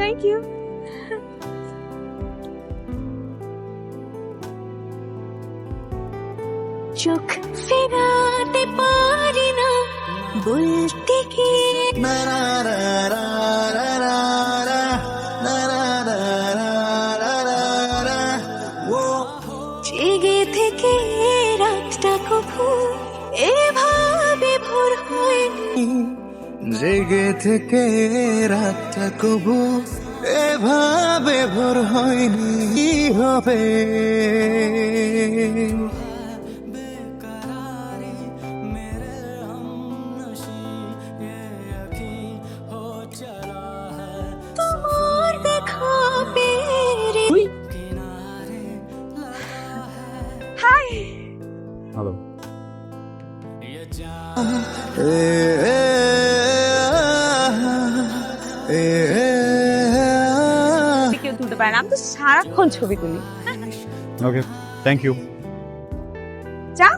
Thank you চোখ ফেরাতে পারি না বলতে কি জেগে থেকে রাতটা কবু জেগে থেকে রাতটা কবু এভাবে ভোর হয়নি কি হবে? হ্যালো। কেউ তুলতে পারে না আমি তো সারাক্ষণ ছবি তুলি। ওকে থ্যাংক ইউ যা।